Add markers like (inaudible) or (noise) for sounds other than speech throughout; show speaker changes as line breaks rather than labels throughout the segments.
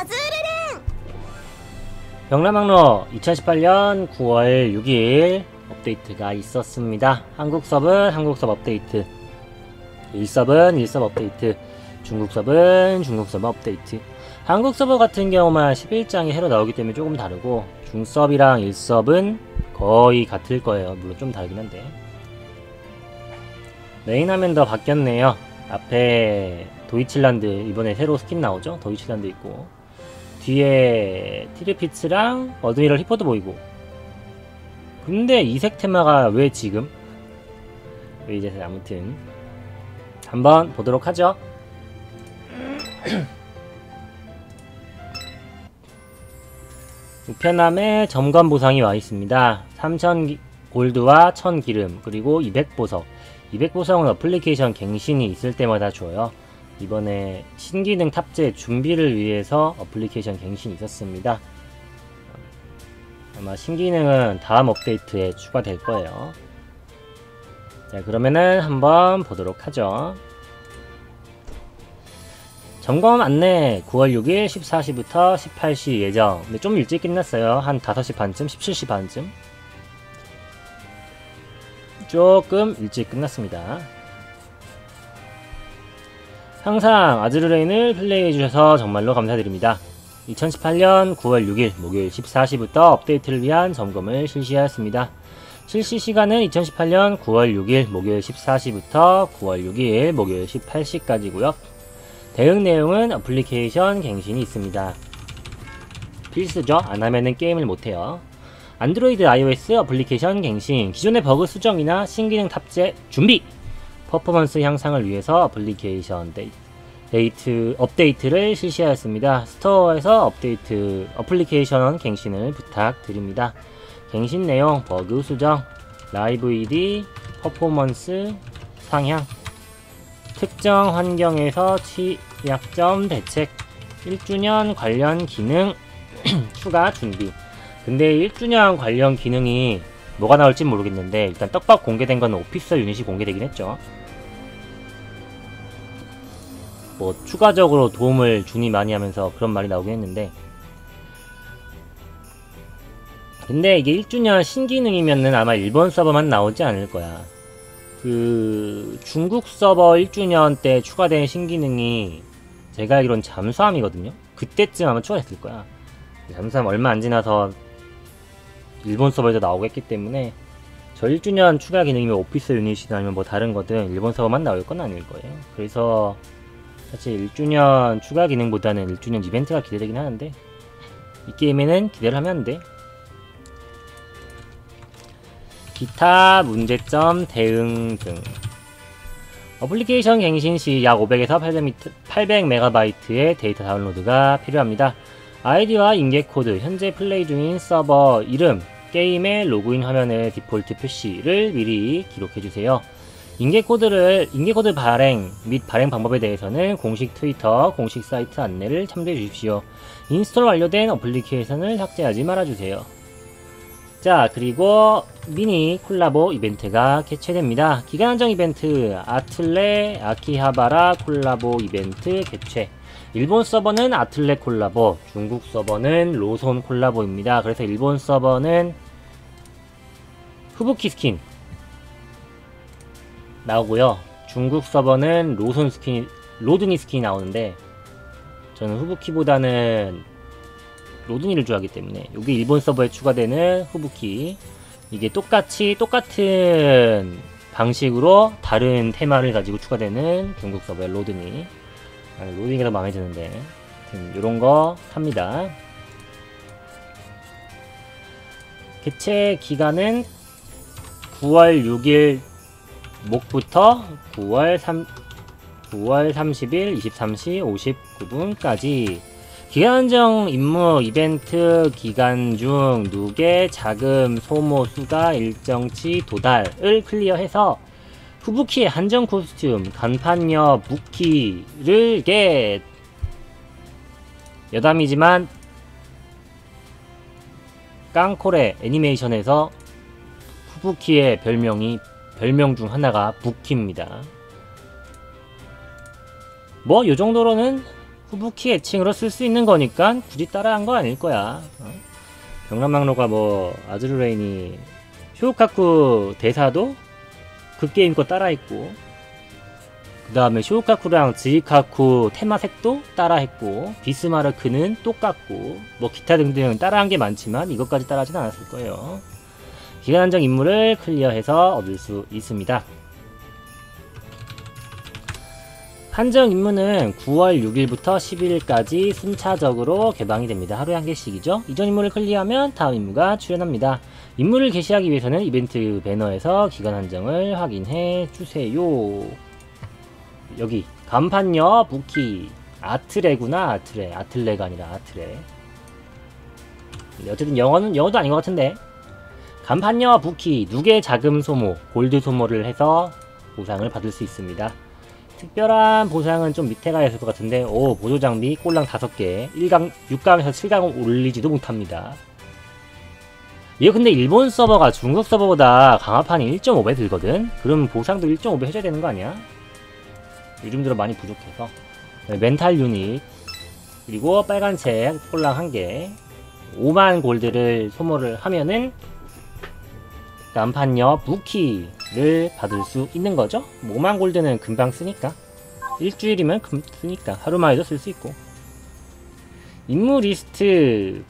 아즈르른
병라망로 2018년 9월 6일 업데이트가 있었습니다. 한국 서브는 한국 서브 업데이트, 일섭은 일섭 업데이트, 중국 서브는 중국 서브 업데이트. 한국 서버 같은 경우만 11장이 해로 나오기 때문에 조금 다르고 중섭이랑 일섭은 거의 같을 거예요. 물론 좀 다르긴 한데. 메인 화면 더 바뀌었네요. 앞에 도이칠란드 이번에 새로 스킨 나오죠? 도이칠란드 있고 뒤에 티르피츠랑 어드미럴 히퍼도 보이고 근데 이색 테마가 왜 지금? 왜 이제 아무튼 한번 보도록 하죠. 우편함에 점검 보상이 와 있습니다. 3000 골드와 1000 기름 그리고 200 보석 200 보석은 어플리케이션 갱신이 있을 때마다 줘요. 이번에 신기능 탑재 준비를 위해서 어플리케이션 갱신이 있었습니다. 아마 신기능은 다음 업데이트에 추가될 거예요. 자 그러면은 한번 보도록 하죠. 점검 안내 9월 6일 14시부터 18시 예정 근데 좀 일찍 끝났어요 한 5시 반쯤 17시 반쯤 조금 일찍 끝났습니다 항상 아즈르레인을 플레이해주셔서 정말로 감사드립니다 2018년 9월 6일 목요일 14시부터 업데이트를 위한 점검을 실시하였습니다 실시 시간은 2018년 9월 6일 목요일 14시부터 9월 6일 목요일 18시까지고요 대응 내용은 어플리케이션 갱신이 있습니다. 필수죠? 안 하면은 게임을 못해요. 안드로이드 iOS 어플리케이션 갱신, 기존의 버그 수정이나 신기능 탑재 준비! 퍼포먼스 향상을 위해서 어플리케이션 데이트, 업데이트를 실시하였습니다. 스토어에서 업데이트, 어플리케이션 갱신을 부탁드립니다. 갱신 내용, 버그 수정, 라이브 ED, 퍼포먼스 상향, 특정 환경에서 취약점 대책 1주년 관련 기능 (clears throat) 추가 준비 근데 1주년 관련 기능이 뭐가 나올지 모르겠는데 일단 떡밥 공개된 건 오피서 유닛이 공개되긴 했죠 뭐 추가적으로 도움을 주니 많이 하면서 그런 말이 나오긴 했는데 근데 이게 1주년 신기능이면은 아마 일본 서버만 나오지 않을 거야 그 중국 서버 1주년 때 추가된 신기능이 제가 알기론 잠수함이거든요. 그때쯤 아마 추가됐을 거야. 잠수함 얼마 안 지나서 일본 서버에도 나오고 했기 때문에 저 1주년 추가 기능이면 오피스 유닛이나 아니면 뭐 다른 거든 일본 서버만 나올 건 아닐 거예요. 그래서 사실 1주년 추가 기능보다는 1주년 이벤트가 기대되긴 하는데 이 게임에는 기대를 하면 안 돼. 기타 문제점 대응 등 어플리케이션 갱신 시 약 500에서 800, m b 의 데이터 다운로드가 필요합니다. 아이디와 인계 코드, 현재 플레이 중인 서버 이름, 게임의 로그인 화면의 디폴트 표시를 미리 기록해주세요. 인계 코드를 인계 코드 발행 및 발행 방법에 대해서는 공식 트위터, 공식 사이트 안내를 참조해 주십시오. 인스톨 완료된 어플리케이션을 삭제하지 말아주세요. 자 그리고 미니 콜라보 이벤트가 개최됩니다. 기간 한정 이벤트 아틀레 아키하바라 콜라보 이벤트 개최 일본 서버는 아틀레 콜라보 중국 서버는 로손 콜라보입니다. 그래서 일본 서버는 후부키 스킨 나오고요. 중국 서버는 로손 스킨 로드니 스킨이 나오는데 저는 후부키보다는 로드니를 좋아하기 때문에 여기 일본 서버에 추가되는 후부키. 이게 똑같이 똑같은 방식으로 다른 테마를 가지고 추가되는 중국 서버의 로드니. 아, 로드니가 더 마음에 드는데. 이런 거 삽니다. 개최 기간은 9월 6일 목부터 9월 3 9월 30일 23시 59분까지. 기간정 임무 이벤트 기간 중 누계 자금 소모 수가 일정치 도달을 클리어해서 후부키의 한정 코스튬 간판녀 부키를 겟 여담이지만 깡콜의 애니메이션에서 후부키의 별명이 별명 중 하나가 부키입니다. 뭐 요정도로는 후부키 애칭으로 쓸 수 있는 거니까 굳이 따라한 거 아닐 거야. 어? 경남망로가 뭐 아즈루레인이 쇼카쿠 대사도 그 게임 거 따라했고 그 다음에 쇼카쿠랑 지카쿠 테마색도 따라했고 비스마르크는 똑같고 뭐 기타 등등 따라한 게 많지만 이것까지 따라하진 않았을 거예요. 기간 한정 임무를 클리어해서 얻을 수 있습니다. 한정 임무는 9월 6일부터 10일까지 순차적으로 개방이 됩니다. 하루에 한 개씩이죠. 이전 임무를 클리어하면 다음 임무가 출연합니다. 임무를 개시하기 위해서는 이벤트 배너에서 기간 한정을 확인해 주세요. 여기 간판녀 부키 아트레구나 아트레 아틀레가 아니라 아트레 어쨌든 영어는 영어도 아닌 것 같은데 간판녀 부키 누계 자금 소모 골드 소모를 해서 보상을 받을 수 있습니다. 특별한 보상은 좀 밑에 가야 될 것 같은데 오 보조장비 꼴랑 5개 1강 6강에서 7강 올리지도 못합니다 이거 근데 일본 서버가 중국 서버보다 강화판이 1.5배 들거든? 그럼 보상도 1.5배 해줘야 되는 거 아니야? 요즘 들어 많이 부족해서 네, 멘탈 유닛 그리고 빨간색 꼴랑 1개 5만 골드를 소모를 하면은 난판녀 부키를 받을 수 있는 거죠. 5만 골드는 금방 쓰니까. 일주일이면 금 쓰니까 하루 만에도 쓸 수 있고. 임무 리스트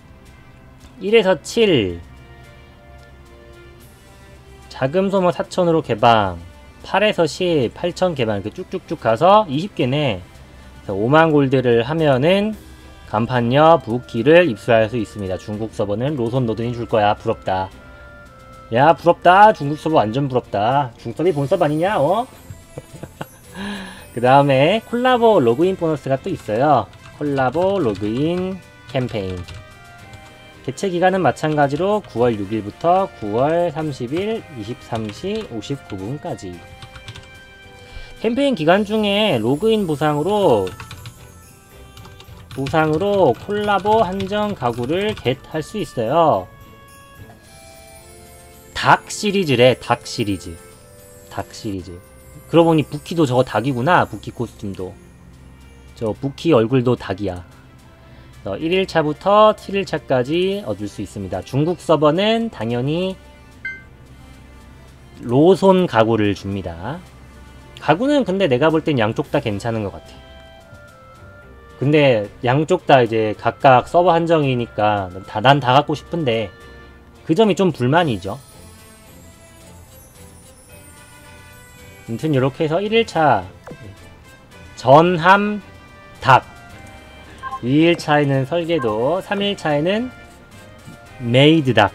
1에서 7 자금 소모 4천으로 개방 8에서 10 8천 개방 이렇게 쭉쭉쭉 가서 20개네 5만 골드를 하면은 간판녀 부키를 입수할 수 있습니다. 중국 서버는 로손 노든이 줄 거야. 부럽다. 야 부럽다. 중국 서버 완전 부럽다. 중섭이 본섭 아니냐 어? (laughs) 그 다음에 콜라보 로그인 보너스가 또 있어요. 콜라보 로그인 캠페인. 개최 기간은 마찬가지로 9월 6일부터 9월 30일 23시 59분까지. 캠페인 기간 중에 로그인 보상으로 보상으로 콜라보 한정 가구를 겟 할 수 있어요 닭 시리즈래 닭 시리즈. 닭 시리즈. 그러고 보니 부키도 저거 닭이구나 부키 코스튬도. 저 부키 얼굴도 닭이야. 1일차부터 7일차까지 얻을 수 있습니다. 중국 서버는 당연히 로손 가구를 줍니다. 가구는 근데 내가 볼 땐 양쪽 다 괜찮은 것 같아. 근데 양쪽 다 이제 각각 서버 한정이니까 난다 갖고 싶은데 그 점이 좀 불만이죠 아무튼 이렇게 해서 1일차 전함 닭 2일차에는 설계도 3일차에는 메이드 닭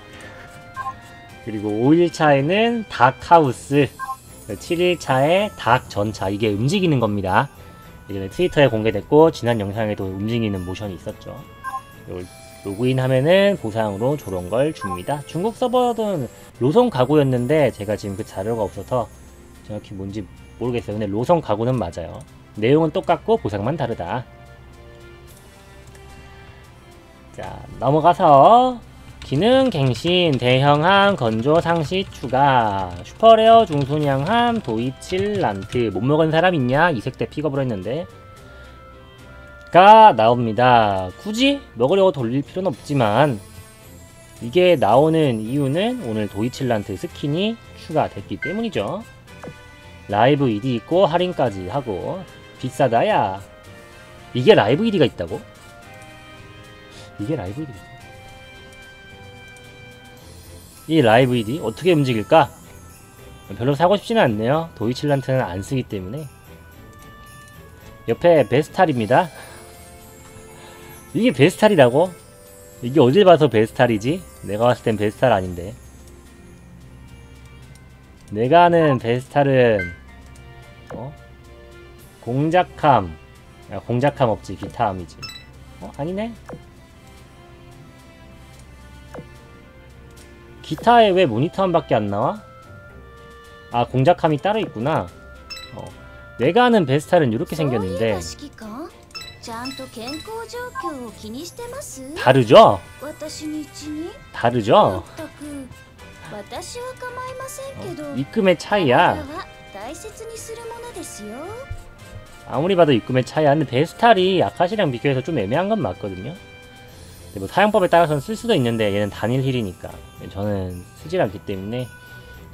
그리고 5일차에는 닭하우스. 7일차에 닭 전차. 이게 움직이는 겁니다. 예전에 트위터에 공개됐고 지난 영상에도 움직이는 모션이 있었죠. 로그인 하면은 보상으로 저런 걸 줍니다. 중국 서버는 로송 가구였는데 제가 지금 그 자료가 없어서 정확히 뭔지 모르겠어요. 근데 로성 가구는 맞아요. 내용은 똑같고 보상만 다르다. 자 넘어가서 기능 갱신 대형함 건조 상시 추가 슈퍼레어 중순양함 도이칠 란트 못 먹은 사람 있냐 이색대 픽업을 했는데 가 나옵니다 굳이 먹으려고 돌릴 필요는 없지만 이게 나오는 이유는 오늘 도이칠란트 스킨이 추가됐기 때문이죠 라이브 ED 있고 할인까지 하고 비싸다야 이게 라이브 ED가 있다고? 이게 라이브 ED가 있다. 이 라이브 ED 어떻게 움직일까? 별로 사고 싶지는 않네요 도이칠란트는 안 쓰기 때문에 옆에 베스탈입니다 이게 베스탈이라고? 이게 어딜 봐서 베스탈이지? 내가 봤을 땐 베스탈 아닌데 내가 아는 베스탈은 어? 공작함 야, 공작함 없지 기타함이지 어? 아니네 기타에 왜 모니터함밖에 안 나와? 아 공작함이 따로 있구나 어. 내가 아는 베스탈은 이렇게 생겼는데 다르죠? 다르죠? 어, 입금의 차이야. 아무리 봐도 입금의 차이야. 근데 베스탈이 아카시랑 비교해서 좀 애매한 건 맞거든요. 뭐 사용법에 따라서는 쓸 수도 있는데 얘는 단일 힐이니까 저는 쓰질 않기 때문에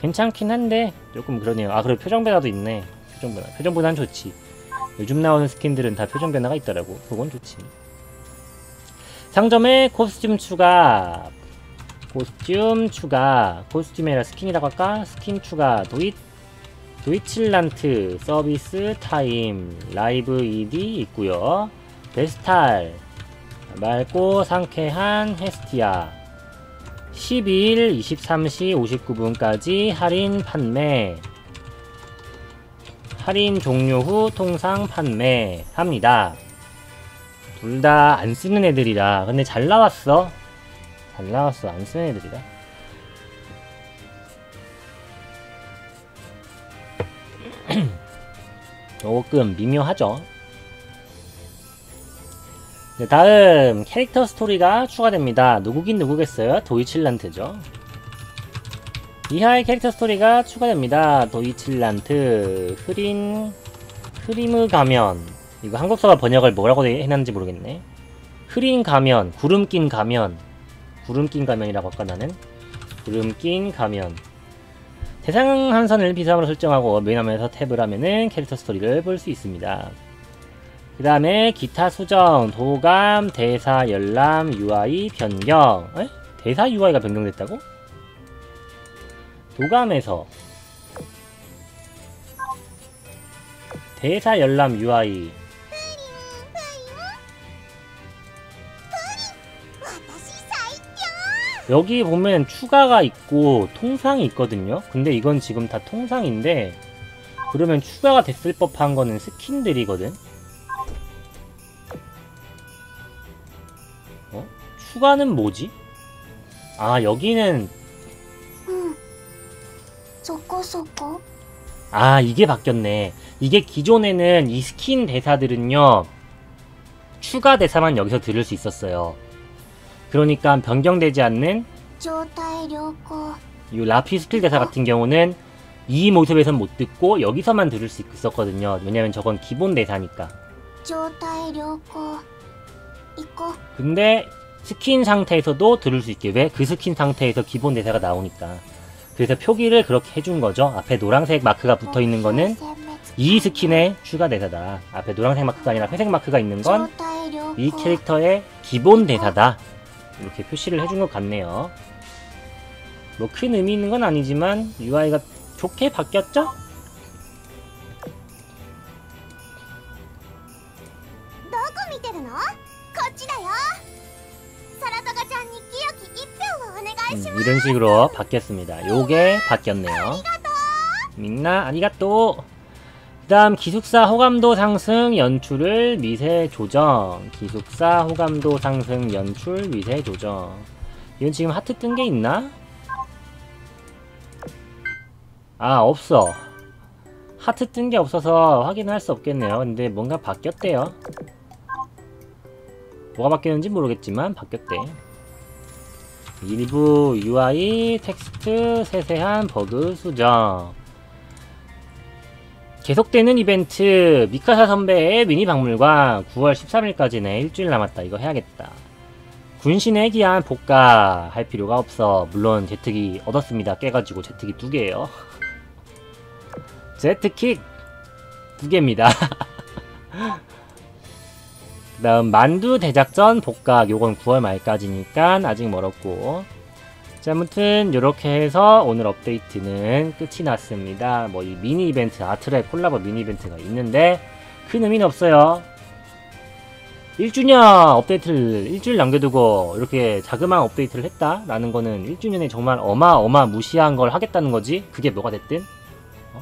괜찮긴 한데 조금 그러네요. 아 그리고 표정 변화도 있네. 표정 변화. 표정 변화는 좋지. 요즘 나오는 스킨들은 다 표정 변화가 있더라고. 그건 좋지. 상점에 코스튬 추가 코스튬 추가 코스튬이 아니라 스킨이라고 할까? 스킨 추가 도잇 도이칠란트 서비스 타임 라이브 ED 있고요. 베스탈 맑고 상쾌한 헤스티아. 12일 23시 59분까지 할인 판매. 할인 종료 후 통상 판매합니다. 둘 다 안 쓰는 애들이라. 근데 잘 나왔어 잘 나왔어 안 쓰는 애들이라 조금 (clears throat) 미묘하죠. 네, 다음 캐릭터 스토리가 추가됩니다. 누구긴 누구겠어요? 도이칠란트죠. 이하의 캐릭터 스토리가 추가됩니다. 도이칠란트 흐린 흐리무 가면. 이거 한국서가 번역을 뭐라고 해놨는지 모르겠네. 흐린 가면 구름 낀 가면 구름 낀 가면이라고 할까 나는 구름 낀 가면 대상 한선을 비상으로 설정하고 메인 화면에서 탭을 하면은 캐릭터 스토리를 볼 수 있습니다. 그 다음에 기타 수정, 도감, 대사, 열람, UI, 변경 에? 대사 UI가 변경됐다고? 도감에서 대사 열람 UI 여기 보면 추가가 있고 통상이 있거든요. 근데 이건 지금 다 통상인데 그러면 추가가 됐을 법한 거는 스킨들이거든. 어? 추가는 뭐지? 아 여기는
음,
아 이게 바뀌었네. 이게 기존에는 이 스킨 대사들은요 추가 대사만 여기서 들을 수 있었어요. 그러니까 변경되지 않는 이 라피 스킬 대사 같은 경우는 이 모습에선 못 듣고 여기서만 들을 수 있었거든요. 왜냐면 저건 기본 대사니까. 근데 스킨 상태에서도 들을 수 있게 왜? 그 스킨 상태에서 기본 대사가 나오니까 그래서 표기를 그렇게 해준 거죠. 앞에 노란색 마크가 붙어 있는 거는 이 스킨의 추가 대사다. 앞에 노란색 마크가 아니라 회색 마크가 있는 건 이 캐릭터의 기본 대사다 이렇게 표시를 해준 것 같네요. 뭐 큰 의미 있는 건 아니지만 UI가 좋게 바뀌었죠? 음, 이런 식으로 바뀌었습니다. 요게 바뀌었네요. 민나 아니가또 그다음 기숙사 호감도 상승 연출을 미세 조정. 기숙사 호감도 상승 연출 미세 조정. 이건 지금 하트 뜬 게 있나? 아 없어. 하트 뜬 게 없어서 확인할 수 없겠네요. 근데 뭔가 바뀌었대요. 뭐가 바뀌었는지 모르겠지만 바뀌었대. 일부 UI 텍스트 세세한 버그 수정 계속되는 이벤트 미카사 선배의 미니 박물관 9월 13일까지네 일주일 남았다. 이거 해야겠다. 군신에 기한 복가 할 필요가 없어. 물론 제트기 얻었습니다. 깨가지고 제트기 두 개예요. 제트킥 두 개입니다. (laughs) 그 다음 만두 대작전 복각 요건 9월 말까지니까 아직 멀었고 자 아무튼 요렇게 해서 오늘 업데이트는 끝이 났습니다. 뭐 이 미니 이벤트 아트랩 콜라보 미니 이벤트가 있는데 큰 의미는 없어요. 1주년 업데이트를 일주일 남겨두고 이렇게 자그마한 업데이트를 했다 라는 거는 1주년에 정말 어마어마 무시한 걸 하겠다는 거지? 그게 뭐가 됐든? 어?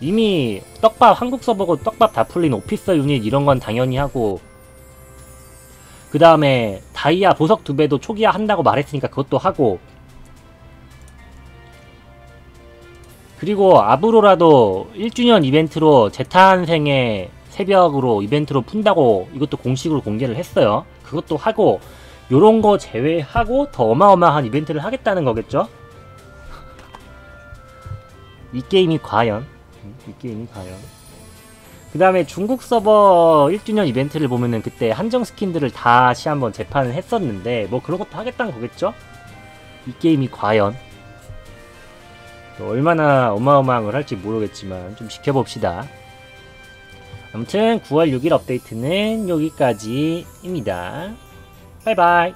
이미 떡밥 한국 서버고 떡밥 다 풀린 오피서 유닛 이런 건 당연히 하고 그 다음에 다이아 보석 두 배도 초기화 한다고 말했으니까 그것도 하고 그리고 앞으로라도 1주년 이벤트로 제탄생의 새벽으로 이벤트로 푼다고 이것도 공식으로 공개를 했어요. 그것도 하고 요런 거 제외하고 더 어마어마한 이벤트를 하겠다는 거겠죠? (laughs) 이 게임이 과연 이 게임이 과연 그 다음에 중국 서버 1주년 이벤트를 보면은 그때 한정 스킨들을 다시 한번 재판을 했었는데 뭐 그런 것도 하겠다는 거겠죠? 이 게임이 과연 또 얼마나 어마어마한 걸 할지 모르겠지만 좀 지켜봅시다. 아무튼 9월 6일 업데이트는 여기까지입니다. 바이바이.